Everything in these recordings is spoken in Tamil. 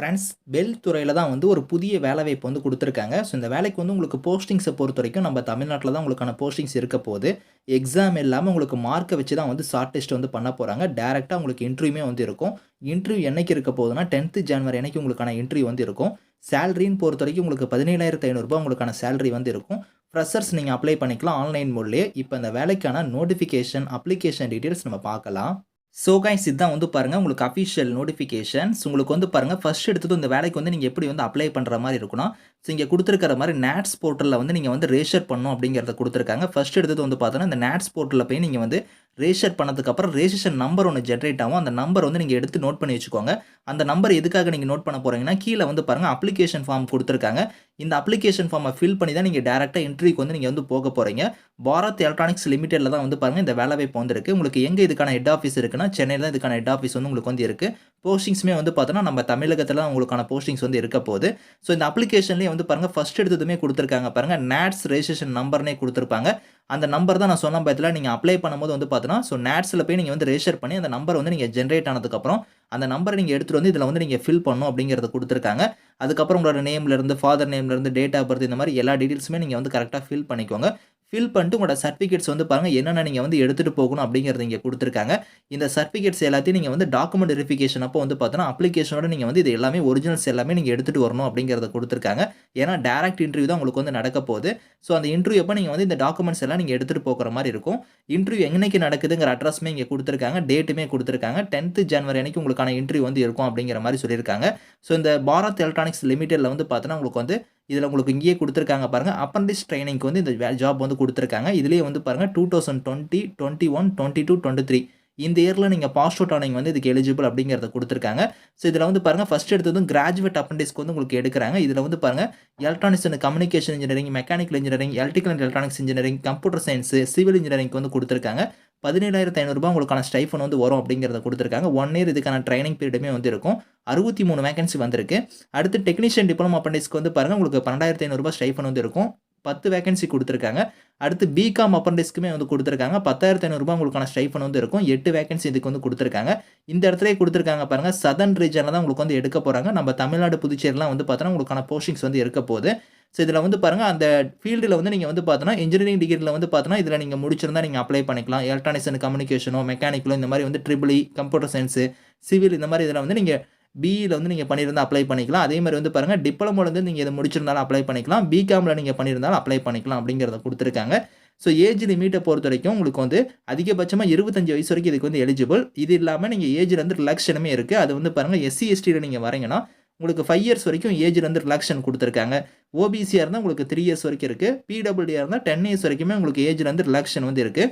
ஃப்ரெண்ட்ஸ் பெல் துறையில் தான் வந்து ஒரு புதிய வேலைவாய்ப்பு வந்து கொடுத்துருக்காங்க. ஸோ இந்த வேலைக்கு வந்து உங்களுக்கு போஸ்டிங்ஸை பொறுத்த வரைக்கும் நம்ம தமிழ்நாட்டில் தான் உங்களுக்கான போஸ்டிங்ஸ் இருக்க போகுது. எக்ஸாம் இல்லாமல் உங்களுக்கு மார்க்கை வச்சு தான் வந்து ஷார்ட் டெஸ்ட் வந்து பண்ண போகிறாங்க டேரெக்டாக உங்களுக்கு இன்டர்வியூமே வந்து இருக்கும். இன்டர்வியூ என்னைக்கு இருக்க போகுதுன்னா டென்த்து ஜனவரி அன்னைக்கு உங்களுக்கான இன்டர்வியூ வந்து இருக்கும். சேலரின்னு பொறுத்த வரைக்கும் உங்களுக்கு பதினேழாயிரத்து ஐநூறுரூபா உங்களுக்கான சேலரி வந்து இருக்கும். ஃப்ரெஷர்ஸ் நீங்கள் அப்ளை பண்ணிக்கலாம் ஆன்லைன் மோட்லேயே இப்போ இந்த வேலைக்கான நோட்டிஃபிகேஷன் அப்ளிகேஷன் டீட்டெயில்ஸ் நம்ம பார்க்கலாம். ஸோ கைஸ் இதுதான் வந்து பாருங்கள் உங்களுக்கு அஃபிஷியல் நோட்டிஃபிகேஷன்ஸ் உங்களுக்கு வந்து பாருங்கள் ஃபர்ஸ்ட் எடுத்தது இந்த வேலைக்கு வந்து நீங்கள் எப்படி வந்து அப்ளை பண்ணுற மாதிரி இருக்கணும். ஸோ இங்கே கொடுத்துருக்கிற மாதிரி நேட்ஸ் போர்ட்டலில் வந்து நீங்கள் வந்து ரேஷர் பண்ணணும் அப்படிங்கிறத கொடுத்துருக்காங்க. ஃபஸ்ட் எடுத்தது வந்து பார்த்தோன்னா இந்த நேட்ஸ் போர்ட்டலில் போய் நீங்கள் வந்து ரேஷர் பண்ணதுக்கப்புறம் ரெஜிஸ்ட்ரேஷன் நம்பர் ஒன்று ஜென்ரேட் ஆகும். அந்த நம்பர் வந்து நீங்கள் எடுத்து நோட் பண்ணி வச்சுக்கோங்க. அந்த நம்பர் எதுக்காக நீங்கள் நோட் பண்ண போகிறீங்கன்னா கீழே வந்து பாருங்கள் அப்ளிகேஷன் ஃபார்ம் கொடுத்துருக்காங்க. இந்த அப்ளிகேஷன் ஃபார்மை ஃபில் பண்ணி தான் நீங்கள் டேரெக்டாக இன்டர்வியூக்கு வந்து நீங்கள் வந்து போக போகிறீங்க பாரத் எலக்ட்ரானிக்ஸ் லிமிடெடில் தான் வந்து பாருங்கள் இந்த வேலை வாய்ப்பு வந்துருக்கு. உங்களுக்கு எங்கே இதுக்கான ஹெட் ஆஃபீஸ் இருக்குன்னா சென்னையில் தான் இதுக்கான ஹெட் ஆஃபீஸ் வந்து உங்களுக்கு வந்து இருக்குது போஸ்டிங்ஸுமே வந்து பார்த்தோன்னா நம்ம தமிழகத்தில் தான் உங்களுக்கான போஸ்டிங்ஸ் வந்து இருக்க போகுது. ஸோ இந்த அப்ளிகேஷன்லேயே வந்து பாருங்கள் ஃபஸ்ட் எடுத்ததுமே கொடுத்துருக்காங்க. பாருங்கள் நேட்ஸ் ரெஜிஸ்ட்ரேஷன் நம்பர்னே கொடுத்துருப்பாங்க. அந்த நம்பர் தான் நான் சொன்ன பயத்தில் நீங்கள் அப்ளை பண்ணும்போது வந்து பார்த்தோன்னா ஸோ நேட்ஸில் போய் நீங்கள் வந்து ரெஜிஸ்டர் பண்ணி அந்த நம்பர் வந்து நீங்கள் ஜென்ரேட் ஆனதுக்கப்புறம் அந்த நம்பரை நீங்கள் எடுத்துகிட்டு வந்து இதில் வந்து நீங்கள் ஃபில் பண்ணணும் அப்படிங்கிறத கொடுத்துருக்காங்க. அதுக்கப்புறம் உங்களோட நேம்லேருந்து ஃபாதர் நேம்லேருந்து டேட் ஆஃப் பர்த் இந்த மாதிரி எல்லா டீட்டெயில்ஸுமே நீங்கள் வந்து கரெக்டாக ஃபில் பண்ணிக்கோங்க. ஃபில் பண்ணிட்டு உங்களோட சர்டிஃபிகேட்ஸ் வந்து பாருங்கள் என்னென்ன நீங்கள் வந்து எடுத்துகிட்டு போகணும் அப்படிங்கிறது இங்கே கொடுத்துருக்காங்க. இந்த சர்டிஃபிகேட்ஸ் எல்லாத்தையும் நீங்கள் வந்து டாக்குமெண்ட் வெரிஃபிகேஷன் அப்போ வந்து பார்த்தோன்னா அப்ளிகேஷனோட நீங்கள் வந்து இது எல்லாமே ஒரிஜினல்ஸ் எல்லாமே நீங்கள் எடுத்துகிட்டு வரணும் அப்படிங்கிறத கொடுத்துருக்காங்க. ஏன்னா டேரக்ட் இன்டர்வியூ தான் உங்களுக்கு வந்து நடக்க போகுது. ஸோ அந்த இன்டர்வியூ அப்போ நீங்கள் வந்து இந்த டாக்குமெண்ட்ஸ் எல்லாம் நீங்கள் எடுத்துகிட்டு போகிற மாதிரி இருக்கும். இன்டர்வியூ என்னைக்கு நடக்குதுங்கிற அட்ரஸுமே இங்கே கொடுத்துருக்காங்க. டேட்டுமே கொடுத்துருக்காங்க. டென்த்து ஜனவரி அன்னைக்கு உங்களுக்கான இன்டர்வியூ வந்து இருக்கும் அப்படிங்கிற மாதிரி சொல்லியிருக்காங்க. ஸோ இந்த பாரத் எலக்ட்ரானிக்ஸ் லிமிடெடில் வந்து பார்த்தோன்னா உங்களுக்கு வந்து இதில் உங்களுக்கு இங்கேயே கொடுத்துருக்காங்க பாருங்கள் அப்ரண்டிஸ் ட்ரைனிங்க்கு வந்து இந்த ஜாப் வந்து கொடுத்துருக்காங்க. இதுலேயே வந்து பாருங்கள் two thousand twenty twenty one twenty two twenty three இந்த இயரில் நீங்கள் பாஸ் அவுட் ஆனவங்க வந்து இதுக்கு எலிஜிபிள் அப்படிங்கிறத கொடுத்துருக்காங்க. ஸோ இதில் வந்து பாருங்கள் ஃபஸ்ட் எடுத்ததும் கிராஜுவேட் அப்ரண்டிஸ்க்கு வந்து உங்களுக்கு எடுக்கிறாங்க. இதில் வந்து பாருங்கள் electronics and communication engineering mechanical engineering electrical and electronics engineering computer science civil engineering வந்து கொடுத்துருக்காங்க. பதினேழாயிரத்து ஐநூறுரூபா உங்களுக்கான ஸ்டைஃபன் வந்து வரும் அப்படிங்கிறத கொடுத்துருக்காங்க. ஒன் இயர் இதுக்கான ட்ரைனிங் பீரியடுமே வந்து இருக்கும் அறுபத்தி மூணு வேகன்சி வந்திருக்கு. அடுத்து டெக்னீஷியன் டிப்ளமோ அப்ரண்டிஸ்க்கு வந்து பாருங்கள் உங்களுக்கு பன்னெண்டாயிரத்து ஐநூறுரூபா ஸ்டைஃபன் வந்து இருக்கும். பத்து வேகன்சி கொடுத்துருக்காங்க. அடுத்து பிகாம் அப்ரண்டிஸ்க்குமே வந்து கொடுத்துருக்காங்க. பத்தாயிரத்து ஐநூறுரூபா உங்களுக்கான ஸ்டைஃபன் வந்து இருக்கும். எட்டு வேகன்சி இதுக்கு வந்து கொடுத்துருக்காங்க. இந்த இடத்துலேயே கொடுத்துருக்காங்க பாருங்கள் சதன் ரீஜனில் தான் உங்களுக்கு வந்து எடுக்க போகிறாங்க நம்ம தமிழ்நாடு புதுச்சேரிலாம் வந்து பார்த்தோன்னா உங்களுக்கான போஸ்டிங்ஸ் வந்து இருக்க போகுது. ஸோ இதில் வந்து பாருங்கள் அந்த ஃபீல்டில் வந்து நீங்கள் வந்து பார்த்தோன்னா இன்ஜினியரிங் டிகிரியில் வந்து பார்த்தோன்னா இதில் நீங்கள் முடிச்சிருந்தால் நீங்கள் அப்ளை பண்ணிக்கலாம். எலக்ட்ரானிக்ஸ் அண்ட் கம்யூனிகேஷனோ மெக்கானிக்கலோ இந்த மாதிரி வந்து ட்ரிபிளி கம்ப்யூட்டர் சயின்ஸு சிவில் இந்த மாதிரி இதில் வந்து நீங்கள் பிஇயில் வந்து நீங்கள் பண்ணியிருந்தால் அப்ளை பண்ணிக்கலாம். அதே மாதிரி வந்து பாருங்கள் டிப்ளமோலேருந்து நீங்கள் இதை முடிச்சிருந்தாலும் அப்ளை பண்ணிக்கலாம். பிகாமில் நீங்கள் பண்ணியிருந்தாலும் அப்ளை பண்ணிக்கலாம் அப்படிங்கிறத கொடுத்துருக்காங்க. ஸோ ஏஜ் லிமிட்டை பொறுத்த வரைக்கும் உங்களுக்கு வந்து அதிகபட்சமாக இருபத்தஞ்சு வயசு வரைக்கும் இதுக்கு வந்து எலிஜிபிள் இது இல்லாமல் நீங்கள் ஏஜில் வந்து ரிலாக்ஷனுமே இருக்குது அது வந்து பாருங்கள் எஸ்சி எஸ்டியில் நீங்கள் வரீங்கன்னா உங்களுக்கு ஃபைவ் இயர்ஸ் வரைக்கும் ஏஜில் வந்து ரிலாக்ஷன் கொடுத்துருக்காங்க. ஓபிசியாக இருந்தால் உங்களுக்கு த்ரீ இயர்ஸ் வரைக்கும் இருக்குது பிடபிள்யூடியாக இருந்தால் டென் இயர்ஸ் வரைக்குமே உங்களுக்கு ஏஜில் வந்து ரிலாக்ஷன் வந்து இருக்குது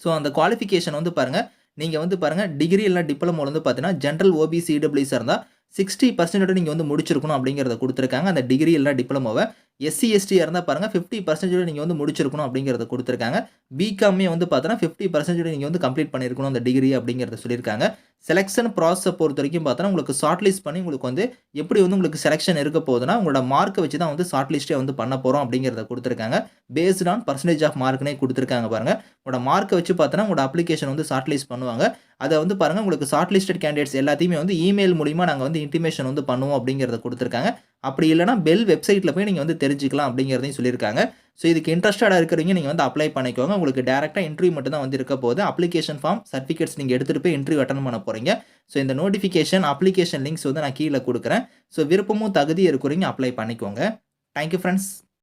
ஸோ அந்த குவாலிஃபிகேஷன் வந்து பாருங்கள் நீங்கள் வந்து பாருங்கள் டிகிரி இல்லை டிப்ளமோவில் வந்து பார்த்தீங்கன்னா ஜென்ரல் ஓபிசி இடபிள்யூஸாக இருந்தால் சிக்ஸ்டி பர்சன்டேஜ் நீங்கள் வந்து முடிச்சிருக்கணும் அப்படிங்கிறத கொடுத்துருக்காங்க. அந்த டிகிரி இல்லை டிப்ளமோவை எஸ்சி எஸ்டியாக இருந்தால் பாருங்கள் ஃபிஃப்டி பர்சன்டேஜோட நீங்கள் வந்து முடிச்சிருக்கணும் அப்படிங்கிறத கொடுத்துருக்காங்க. பிகாமே வந்து பார்த்தோன்னா ஃபிஃப்டி பர்சன்டேஜ் நீங்கள் வந்து கம்ப்ளீட் பண்ணியிருக்கணும் அந்த டிகிரி அப்படிங்கிறத சொல்லியிருக்காங்க. செலெக்ஷன் ப்ராசஸை பொறுத்த வரைக்கும் பார்த்தோன்னா உங்களுக்கு ஷார்ட் லிஸ்ட் பண்ணி உங்களுக்கு வந்து எப்படி வந்து உங்களுக்கு செலெக்ஷன் இருக்க போகுதுன்னா உங்களோட மார்க்கை வச்சு தான் வந்து ஷார்ட் லிஸ்ட்டே வந்து பண்ண போகிறோம் அப்படிங்கிறத கொடுத்துருக்காங்க. பேஸ்ட் ஆன் பர்சன்டேஜ் ஆஃப் மார்க்னே கொடுத்துருக்காங்க பாருங்கள் உங்களோட மார்க்கை வச்சு பார்த்தோன்னா உங்களோட அப்ளிகேஷன் வந்து ஷார்ட் லிஸ்ட் பண்ணுவாங்க. அதை வந்து பாருங்கள் உங்களுக்கு ஷார்ட் லிஸ்டட் கேண்டிடேட்ஸ் எல்லாத்தையுமே வந்து இமெயில் மூலிமா நாங்கள் வந்து இன்டிமேஷன் வந்து பண்ணுவோம் அப்படிங்கிறத கொடுத்துருக்காங்க. அப்படி இல்லைனா பெல் வெப்சைட்டில் போய் நீங்கள் வந்து தெரிஞ்சுக்கலாம் அப்படிங்கிறதையும் சொல்லியிருக்காங்க. ஸோ இதுக்கு இன்ட்ரெஸ்டடாக இருக்கிறவங்க நீங்கள் வந்து அப்ளை பண்ணிக்கோங்க. உங்களுக்கு டேரெக்டாக இன்டர்வியூ மட்டும் தான் வந்து இருக்க போது அப்ளிகேஷன் ஃபார்ம் சர்டிஃபிகேட்ஸ் நீங்கள் எடுத்துகிட்டு போய் இன்டர்வியூ அட்டன் பண்ண போகிறீங்க ஸோ இந்த நோட்டிஃபிகேஷன் அப்ளிகேஷன் லிங்க்ஸ் வந்து நான் கீழே கொடுக்குறேன். ஸோ விருப்பமும் தகுதி இருக்கிறவங்க அப்ளை பண்ணிக்கோங்க. Thank you friends